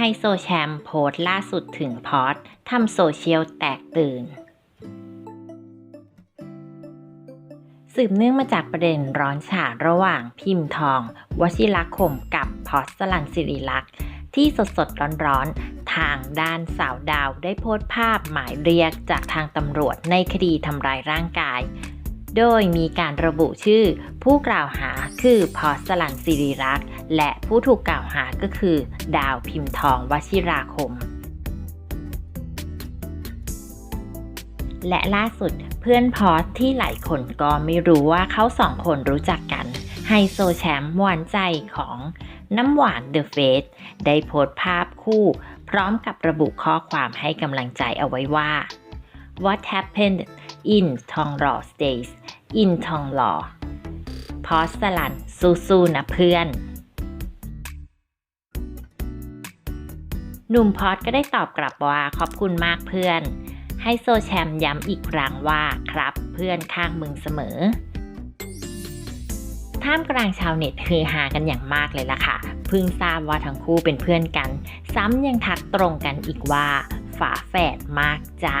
ไฮโซแชมป์โพสล่าสุดถึงพอดทำโซเชียลแตกตื่น สืบเนื่องมาจากประเด็นร้อนฉาระหว่างพิมพ์ทอง วชิรคมกับพอสสลันสิริลักษ์ที่สดสดร้อนๆ ทางด้านสาวดาวได้โพสต์ภาพหมายเรียกจากทางตำรวจในคดีทำร้ายร่างกาย โดยมีการระบุชื่อ ผู้กล่าวหาคือพอสลันสิริรักษ์ และผู้ถูกกล่าวหาก็คือ ดาวพิมพ์ทองวชิราคม และล่าสุดเพื่อนพอสที่หลายคนก็ไม่รู้ว่าเขาสองคนรู้จักกันไฮโซแชมป์หวานใจของน้ำหวานเดอะเฟสได้โพสต์ภาพคู่ พร้อมกับระบุข้อความให้กำลังใจเอาไว้ว่า What happened in ทองหล่ อ stays in ทองหล่อ พอสลันสู้ๆนะเพื่อน หนุ่มพอดก็ได้ตอบกลับว่าขอบคุณมากเพื่อน ให้โซแชมย้ำอีกครั้งว่าครับเพื่อนข้างมึงเสมอท่ามกลางชาวเน็ตฮือฮากันอย่างมากเลยล่ะค่ะ เพิ่งทราบว่าทั้งคู่เป็นเพื่อนกัน ซ้ำยังทักตรงกันอีกว่า ฝาแฝดมากจ้า